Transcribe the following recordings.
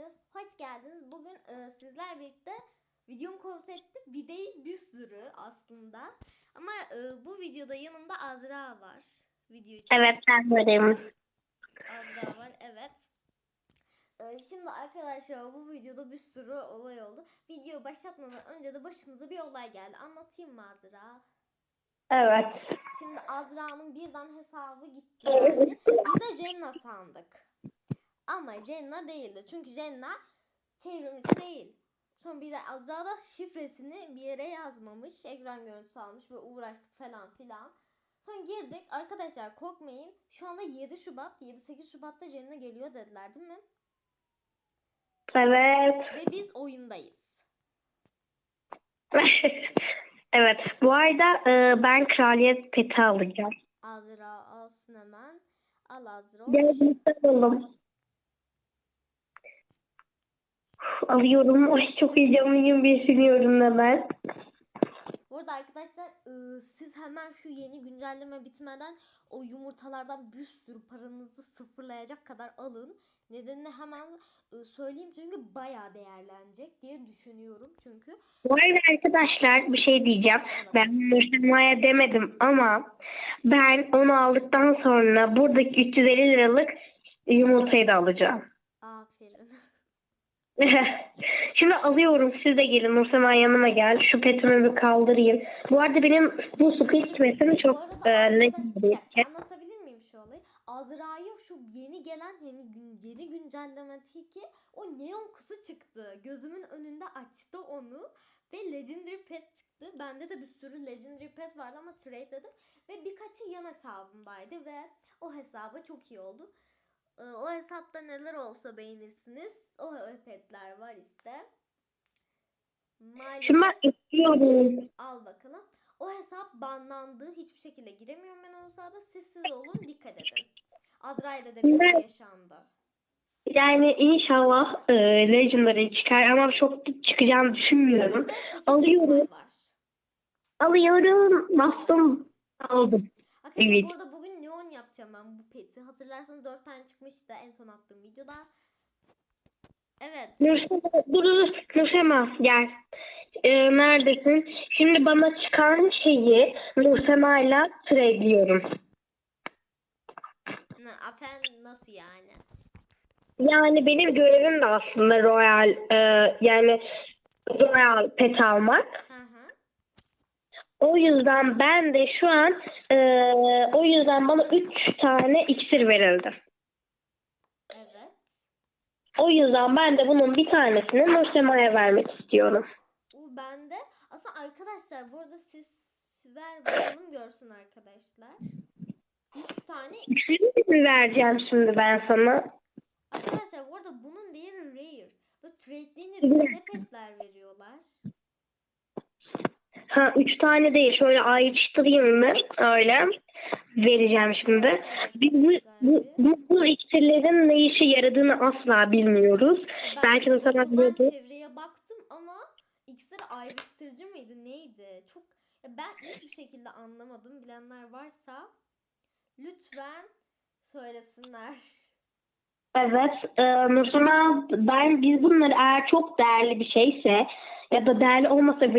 hepiniz hoş geldiniz. Bugün e, sizler birlikte videom konsepti bir değil bir sürü aslında. Ama e, bu videoda yanımda Azra var. Video için Evet ben varım. Azra var evet. E, şimdi arkadaşlar bu videoda bir sürü olay oldu. Video başlatmadan önce de başımıza bir olay geldi. Anlatayım mı Azra? Evet. Şimdi Azra'nın birden hesabı gitti yani. Biz de Jenna sandık. Ama Jenna değildi. Çünkü Jenna çevrimiçi değil. Sonra bir de Azra da şifresini bir yere yazmamış. Ekran görüntüsü almış ve uğraştık falan filan. Sonra girdik. Arkadaşlar korkmayın. Şu anda 7 Şubat, 7-8 Şubat'ta Jenna geliyor dediler değil mi? Evet. Ve biz oyundayız. evet. Bu arada e, ben kraliyet peti alacağım. Azra alsın hemen. Al Azra. Gel birlikte alalım. Alıyorum. Ay çok heyecanlıyım. Bir sürüyorum hemen. Bu arada arkadaşlar ıı, siz hemen şu yeni güncelleme bitmeden o yumurtalardan bir sürü paranızı sıfırlayacak kadar alın. Nedenini hemen ıı, söyleyeyim çünkü bayağı değerlenecek diye düşünüyorum. Çünkü Bu arada arkadaşlar bir şey diyeceğim. Ben Nursema'ya demedim ama ben onu aldıktan sonra buradaki 350 liralık yumurtayı da alacağım. Şimdi alıyorum. Siz de gelin. Nursema yanıma gel. Şu petimi bir kaldırayım. Bu arada benim bu Squid petim çok e, dakika, anlatabilir miyim şu olayı? Azra'ya şu yeni gelen yeni, yeni güncellemedeki o neon kutu çıktı. Gözümün önünde açtı onu. Ve Legendary Pet çıktı. Bende de bir sürü Legendary Pet vardı ama trade dedim. Ve birkaçı yan hesabımdaydı ve o hesaba çok iyi oldu. Ee, O hesapta neler olsa beğenirsiniz. O petler var işte. Maalesef Şimdi ben istiyorum. al bakalım. O hesap banlandı. Hiçbir şekilde giremiyorum ben o hesaba. Siz siz olun dikkat edin. Azra'ya da bir Ben- yaşandı. Yani inşallah e, legendary çıkar ama çok çıkacağını düşünmüyorum. Alıyorum. Alıyorum. Bastım. Aldım. Arkadaşlar Evet. bu yapacağım ben bu peti. Hatırlarsanız 4 tane çıkmıştı en son attığım videoda. Evet. Dur dur. Nursema gel. E, neredesin? Şimdi bana çıkan şeyi Nursema'yla trade'liyorum. Afen nasıl yani? Yani benim görevim de aslında royal e, yani royal pet almak. Hı. O yüzden ben de şu an e, o yüzden bana 3 tane iksir verildi. Evet. O yüzden ben de bunun bir tanesini Nursema'ya vermek istiyorum. Bu bende. Aslında arkadaşlar bu arada siz ver bakalım görsün arkadaşlar. 3 tane İksiri mi vereceğim şimdi ben sana? Arkadaşlar bu arada bunun değeri rare. Böyle trade'leyince bize ne petler veriyorlar? Ha üç tane değil. Şöyle ayrıştırayım mı? Öyle. Vereceğim şimdi. Biz bu, bu, bu, bu iksirlerin ne işe yaradığını asla bilmiyoruz. Ben Belki de sana biliyordur. çevreye baktım ama iksir ayrıştırıcı mıydı neydi? Çok ya ben hiçbir şekilde anlamadım. Bilenler varsa lütfen söylesinler. Evet, e, Nursema ben biz bunları eğer çok değerli bir şeyse ya da değerli olmasa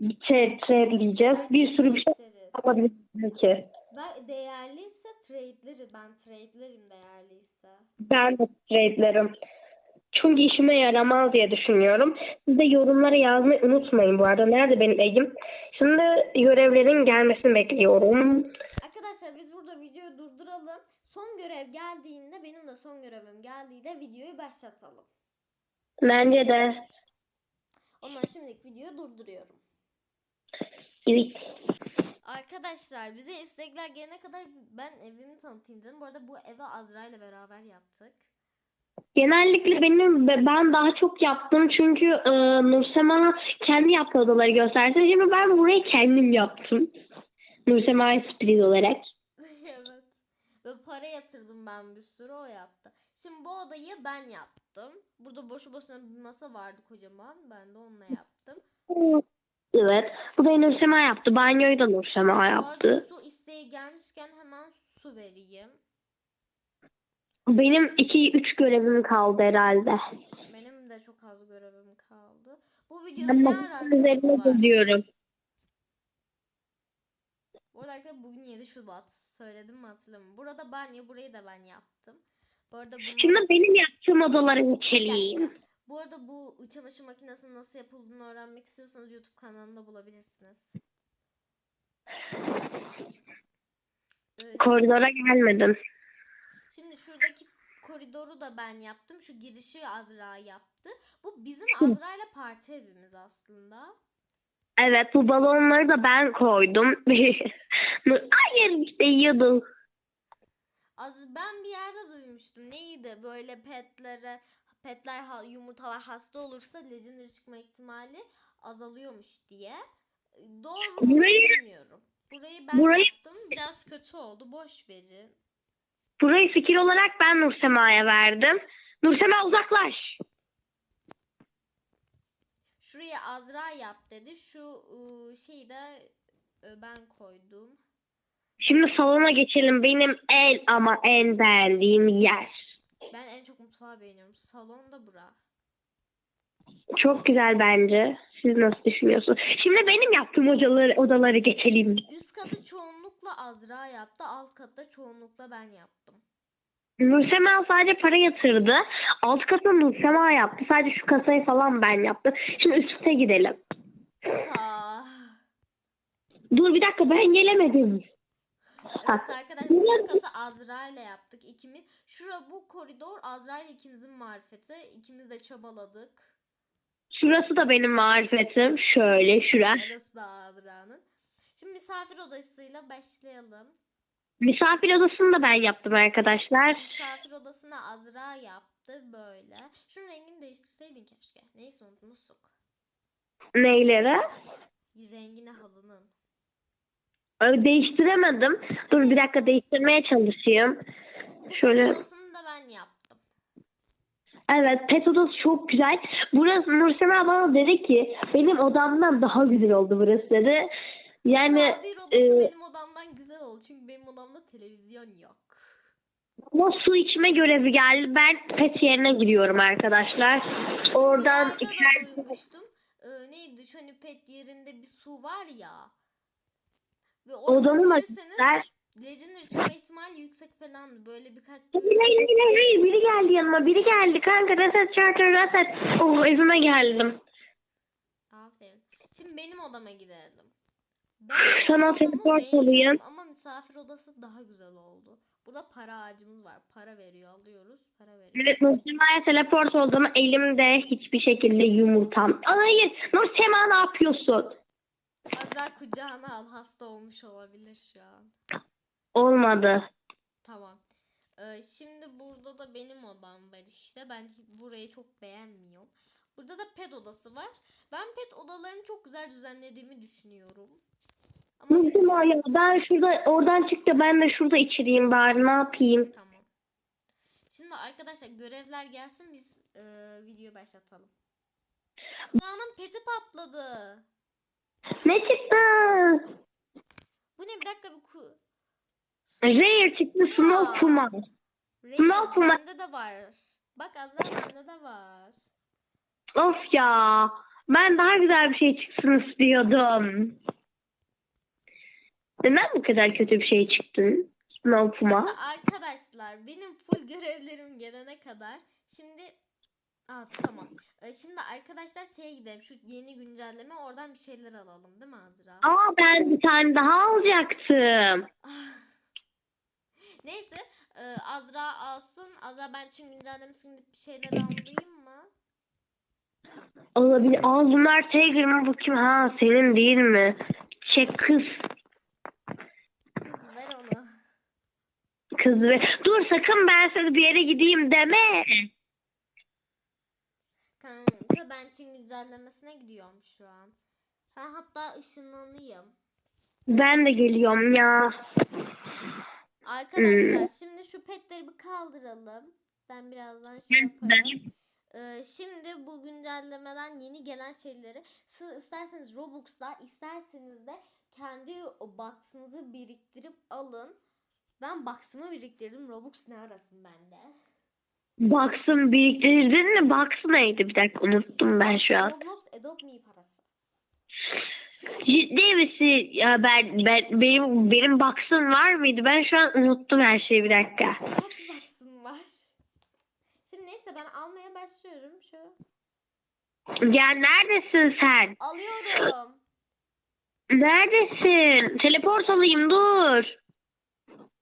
birilerine trade'leyeceğiz. Belki Bir sürü bir şey trade'leriz. alabiliriz belki. Ve değerliyse trade'leri ben trade'lerim değerliyse. Ben de trade'lerim. Çünkü işime yaramaz diye düşünüyorum. Siz de yorumlara yazmayı unutmayın bu arada. Nerede benim egim? Şimdi görevlerin gelmesini bekliyorum. Arkadaşlar biz burada videoyu durduralım. Son görev geldiğinde benim de son görevim geldiğinde videoyu başlatalım. Bence de. Ondan şimdilik videoyu durduruyorum. Evet. Arkadaşlar bize istekler gelene kadar ben evimi tanıtayım dedim. Bu arada bu eve Azra ile beraber yaptık. Genellikle benim ben daha çok yaptım çünkü e, Nursema kendi yaptığı odaları göstersin. Şimdi ben burayı kendim yaptım. Nursema'ya sürpriz olarak. evet. Ve para yatırdım ben bir sürü o yaptı. Şimdi bu odayı ben yaptım. Burada boşu boşuna bir masa vardı kocaman. Ben de onunla yaptım. Evet. Bu da Nursema yaptı. Banyoyu da Nursema yaptı. su isteği gelmişken hemen su vereyim. Benim 2-3 görevim kaldı herhalde. Benim de çok az görevim kaldı. Bu videoda ne ararsınız var. gidiyorum. Bu arada arkadaşlar bugün 7 Şubat. Söyledim mi hatırlamıyorum. Burada banyo, burayı da ben yaptım. Bu arada bunu Şimdi benim yaptığım geçelim. dakika. Bu arada bu çamaşır makinesinin nasıl yapıldığını öğrenmek istiyorsanız YouTube kanalımda bulabilirsiniz. Koridora gelmedim. Şimdi şuradaki koridoru da ben yaptım. Şu girişi Azra yaptı. Bu bizim Azra ile parti evimiz aslında. Evet bu balonları da ben koydum. Hayır işte yiyordum. Az ben bir yerde duymuştum. Neydi? Böyle petlere petler yumurtalar hasta olursa legendary çıkma ihtimali azalıyormuş diye. Doğru mu Burayı- bilmiyorum. Burayı ben Burayı- yaptım. Biraz kötü oldu. Boş verin. Burayı fikir olarak ben Nursema'ya verdim. Nursema uzaklaş. Şuraya Azra yap dedi. Şu ıı, şeyi de ıı, ben koydum. Şimdi salona geçelim. Benim en ama en beğendiğim yer. Ben en çok mutfağı beğeniyorum. Salonda bura. Çok güzel bence. Siz nasıl düşünüyorsunuz? Şimdi benim yaptığım odaları, odaları geçelim. Üst katı çoğunlukla Azra yaptı. Alt katı çoğunlukla ben yaptım. Nursema sadece para yatırdı. Alt katı Nursema yaptı. Sadece şu kasayı falan ben yaptım. Şimdi üste gidelim. Ta. Dur bir dakika ben gelemedim. Ha, arkadaşlar üst katı Azra ile yaptık. İkimiz. Şura bu koridor Azra ile ikimizin marifeti. İkimiz de çabaladık. Şurası da benim marifetim. Şöyle şura. Orası da Azra'nın. Şimdi misafir odasıyla başlayalım. Misafir odasını da ben yaptım arkadaşlar. Misafir odasına Azra yaptı böyle. Şunun rengini değiştirseydin keşke. Neyse unutmuştuk. Neyleri? Rengini halının. Değiştiremedim. Dur bir dakika değiştirmeye çalışayım. Bu Şöyle. odasını da ben yaptım. Evet pet odası çok güzel. Burası Nursema bana dedi ki benim odamdan daha güzel oldu burası dedi. Yani Misafir odası e, benim odamdan güzel oldu. Çünkü benim odamda televizyon yok. ama su içme görevi geldi. Ben pet yerine giriyorum arkadaşlar. Oradan içer... Ee, neydi? Şu hani pet yerinde bir su var ya. Ve Odamı mı açmışlar? Legendary çıkma ihtimali yüksek falan. Böyle birkaç Hayır, hayır, hayır, hayır. Biri geldi yanıma. Biri geldi. Kanka reset charter reset. Oh evime geldim. Aferin. Şimdi benim odama gidelim. Ben Sana teleport olayım. Ama misafir odası daha güzel oldu. Burada para ağacımız var. Para veriyor. Alıyoruz. Para veriyor. Evet Nursema'ya teleport oldum. Elimde hiçbir şekilde yumurtam. Hayır Nursema ne yapıyorsun? Azra kucağına al. Hasta olmuş olabilir şu an. Olmadı. Tamam. Ee, şimdi burada da benim odam var işte. Ben burayı çok beğenmiyorum. Burada da pet odası var. Ben pet odalarını çok güzel düzenlediğimi düşünüyorum. Ama Nursema ya ben şurada oradan çık da ben de şurada içireyim bari ne yapayım? tamam. Şimdi arkadaşlar görevler gelsin biz e, videoyu başlatalım. Ra'nın peti patladı. Ne çıktı? Bu ne bir dakika bir ku... Rare çıktı Snow Puma. Rare, yapayım ben? bende de var. Bak Azra bende de var. Of ya. Ben daha güzel bir şey çıksın istiyordum. Neden bu kadar kötü bir şey çıktın? Snow Puma. Şimdi arkadaşlar benim full görevlerim gelene kadar şimdi Aa, tamam. Ee, şimdi arkadaşlar şeye gidelim. Şu yeni güncelleme oradan bir şeyler alalım değil mi Azra? Aa ben bir tane daha alacaktım. Neyse e, Azra alsın. Azra ben için güncellemesini bir şeyler alayım mı? Olabilir. Aa bunlar Tiger mı bu kim? Ha senin değil mi? Çek kız. Kız ver onu. Kız ve dur sakın ben sana bir yere gideyim deme. Kanka ben için güncellemesine gidiyorum şu an. Ben hatta ışınlanayım. Ben de geliyorum ya. Arkadaşlar Hmm. şimdi şu petleri bir kaldıralım. Ben birazdan şey yaparım. Ee, şimdi bu güncellemeden yeni gelen şeyleri siz isterseniz Robux'ta isterseniz de kendi box'ınızı biriktirip alın. Ben Box'ımı biriktirdim. Robux ne arasın bende? Box'ın biriktirdin mi? Box neydi? Bir dakika unuttum ben şu an. Roblox Adopt Me parası. Ciddi misin? Ya ben, ben benim benim Box'ım var mıydı? Ben şu an unuttum her şeyi bir dakika. Kaç Box'ın var? Şimdi neyse ben almaya başlıyorum. Şu Ya neredesin sen? alıyorum. Neredesin? Teleport alayım dur.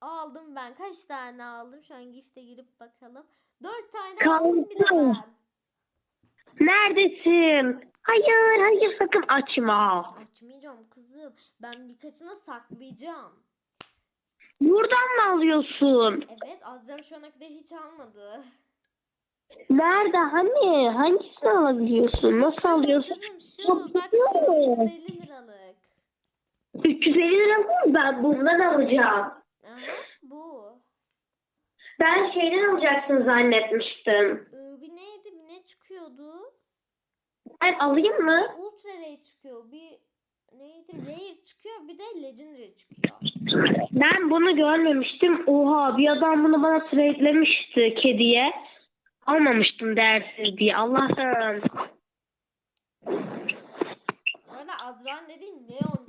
Aldım ben. Kaç tane aldım? Şu an gift'e girip bakalım. Dört tane Kaldı. aldım bile ben. Neredesin? Hayır hayır sakın açma. Açmayacağım kızım. Ben birkaçını saklayacağım. Buradan mı alıyorsun? Evet Azra şu ana kadar hiç almadı. Nerede? Hani? Hangisini alabiliyorsun? Nasıl alıyorsun? Kızım şu bak şu güzel. 350 liralık. 350 lira mı? Ben bundan alacağım. Aha bu. Ben şeyden alacaksın zannetmiştim. Ee, bir neydi bir ne çıkıyordu? Ben alayım mı? Bir ultra rare çıkıyor. Bir neydi? Rare çıkıyor bir de legendary çıkıyor. Ben bunu görmemiştim. Oha bir adam bunu bana trade'lemişti kediye. Almamıştım değersiz diye. Allah'ım. Bu arada Azra'nın dediği Neon.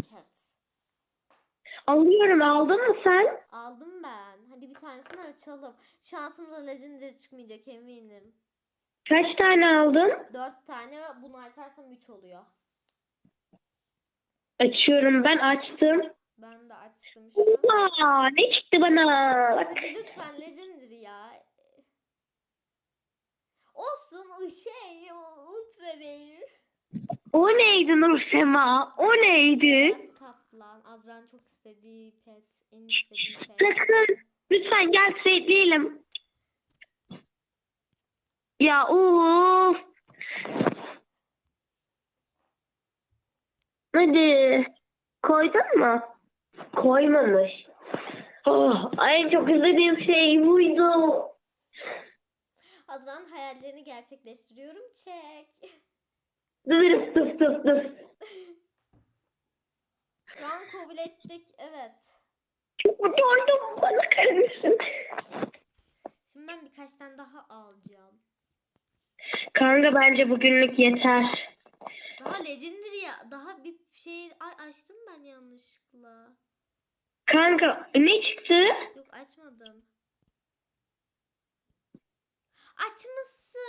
Alıyorum aldın mı sen? Aldım ben. Hadi bir tanesini açalım. Şansımıza legendary çıkmayacak eminim. Kaç tane aldın? Dört tane bunu açarsam üç oluyor. Açıyorum ben açtım. Ben de açtım şu an. Aa, ne çıktı bana? Bak. Hadi lütfen legendary ya. Olsun şey ultra rare. O neydi Nursema? O neydi? Beyaz kaplan. Azra'nın çok istediği pet. En istediği pet. Sakın. Lütfen gel trade'leyelim. Ya uf. Hadi. Koydun mu? Koymamış. Oh, en çok istediğim şey buydu. Azra'nın hayallerini gerçekleştiriyorum. Çek. Dur dur dur dur. An kabul ettik. Evet. Çok oldum. Bana karışın. Şimdi ben birkaç tane daha alacağım. Kanka bence bugünlük yeter. Daha legendary ya. Daha bir şey Ay, açtım ben yanlışlıkla. Kanka ne çıktı? Yok açmadım. Açmışsın.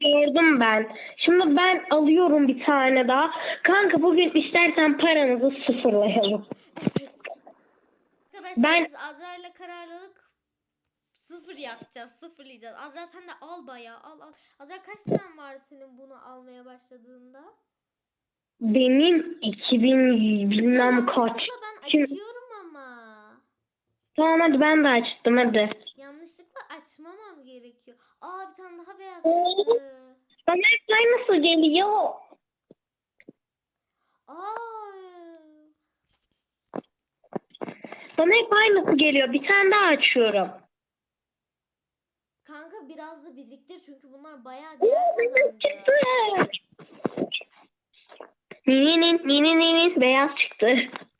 Gördüm ben. Şimdi ben alıyorum bir tane daha. Kanka bugün istersen paranızı sıfırlayalım. Evet. Arkadaşlar Ben- biz Azra ile kararlılık sıfır yapacağız. Sıfırlayacağız. Azra sen de al bayağı al al. Azra kaç liran vardı senin bunu almaya başladığında? Benim 2000 bilmem kaç. Yanlışlıkla ben Şimdi- açıyorum ama. Tamam hadi ben de açtım hadi. Açmamam gerekiyor. Aa bir tane daha beyaz Oo. çıktı. Bana hep nasıl geliyor? Aa. Bana hep aynısı geliyor. Bir tane daha açıyorum. Kanka biraz da biriktir çünkü bunlar bayağı değer kazandı. Ninin ninin beyaz çıktı.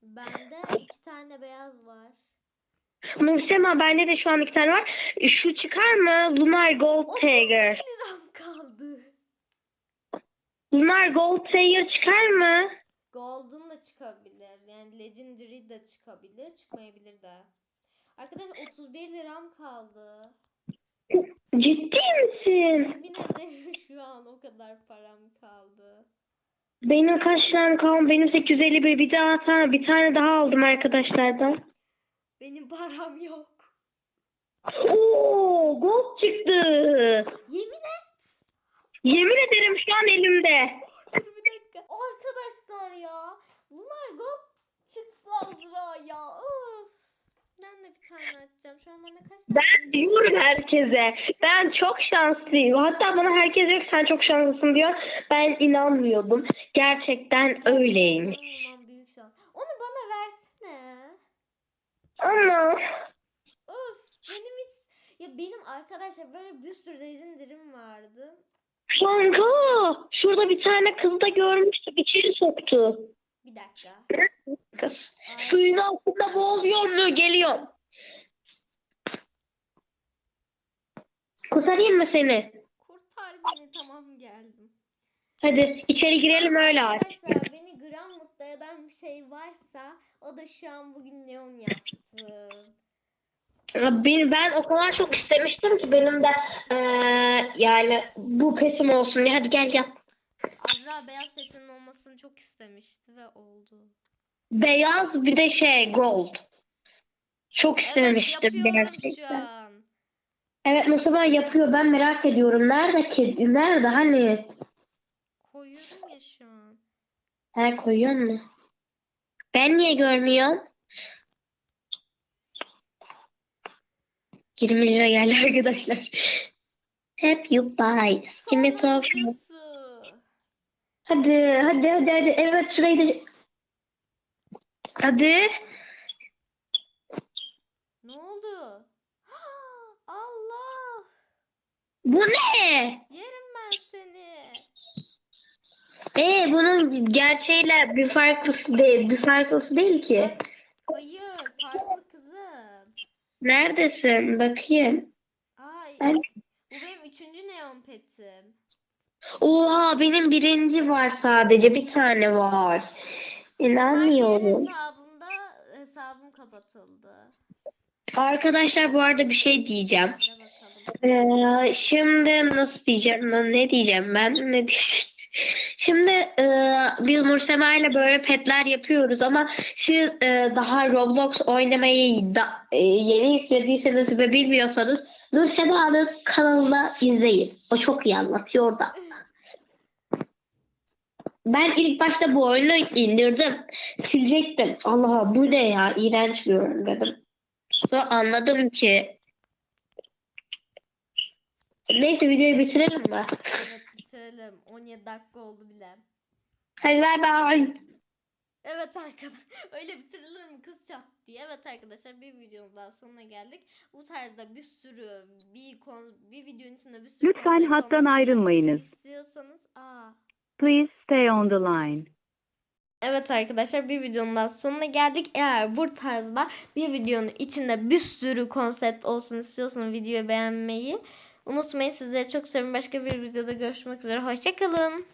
Bende iki tane beyaz var. Nursema bende de şu an iki tane var. Şu çıkar mı? Lunar Gold 30 Tiger. liram kaldı. Lunar Gold Tiger çıkar mı? Golden da çıkabilir. Yani Legendary de çıkabilir. Çıkmayabilir de. Arkadaşlar 31 liram kaldı. Ciddi misin? Yemin ederim şu an o kadar param kaldı. Benim kaç tane kaldı? Benim 851. Bir daha bir tane daha aldım arkadaşlardan. Benim param yok. Oo, gold çıktı. Yemin et. Yemin ederim şu an elimde. Bir dakika. Arkadaşlar ya. Lunar Gold çıktı Azra ya. Of. Ben de bir tane açacağım. Şu an bana kaç tane? Ben diyorum herkese. Ben çok şanslıyım. Hatta bana herkes diyor ki sen çok şanslısın diyor. Ben inanmıyordum. Gerçekten öyleymiş. Ama Of benim hiç ya benim arkadaşlar böyle bir sürü legendary'm vardı. kanka şurada bir tane kız da görmüştük. içeri soktu. Bir dakika. Kız. Ay, Suyun altında boğuluyor mu? Geliyorum. Kurtarayım mı seni? kurtar beni tamam geldim. Hadi içeri girelim öyle artık. Arkadaşlar beni gram mutlu eden bir şey varsa o da şu an bugün neon yaptı. Ben, ben o kadar çok istemiştim ki benim de eee, yani bu petim olsun. Hadi gel yap. Azra beyaz petinin olmasını çok istemişti ve oldu. Beyaz bir de şey gold. Çok istemiştim evet gerçekten. Evet Mustafa yapıyor. Ben merak ediyorum. Nerede kedi? Nerede hani? Koyuyorum. Ha koyuyor mu? Ben niye görmüyorum? 20 lira geldi arkadaşlar. Hep you buy. Kimi talk. Sonuncusu. Hadi hadi hadi hadi. Evet şurayı da... Hadi. Ne oldu? Allah! Bu ne? Seni. Ee bunun gerçeğiyle bir farklısı değil. Bir farklısı değil ki. Hayır, farklı kızım. Neredesin? Bakayım. Ay, Ben- bu benim üçüncü neon petim. Oha benim birinci var sadece. Bir tane var. Diğer İnanmıyorum. hesabımda hesabım kapatıldı. Arkadaşlar bu arada bir şey diyeceğim. Hadi bakalım. Ee, şimdi nasıl diyeceğim? lan, Ne diyeceğim ben? Ne diyeceğim? Şimdi e, biz Nursema ile böyle petler yapıyoruz ama siz e, daha Roblox oynamayı da, e, yeni yüklediyseniz ve bilmiyorsanız Nursema'nın kanalına izleyin. O çok iyi anlatıyor da. Ben ilk başta bu oyunu indirdim. Silecektim. Allah bu ne ya? İğrenç bir oyun dedim. Sonra anladım ki Neyse videoyu bitirelim mi? Evet bitirelim. 17 dakika oldu bile. Hadi bay bay. Evet arkadaşlar. Öyle bitirilir mi kız çat diye. Evet arkadaşlar bir videonun daha sonuna geldik. Bu tarzda bir sürü bir kon, bir videonun içinde bir sürü Lütfen hattan ayrılmayınız. İstiyorsanız aa. Please stay on the line. Evet arkadaşlar bir videonun daha sonuna geldik. Eğer bu tarzda bir videonun içinde bir sürü konsept olsun istiyorsanız videoyu beğenmeyi unutmayın. Sizleri çok seviyorum. Başka bir videoda görüşmek üzere. Hoşçakalın.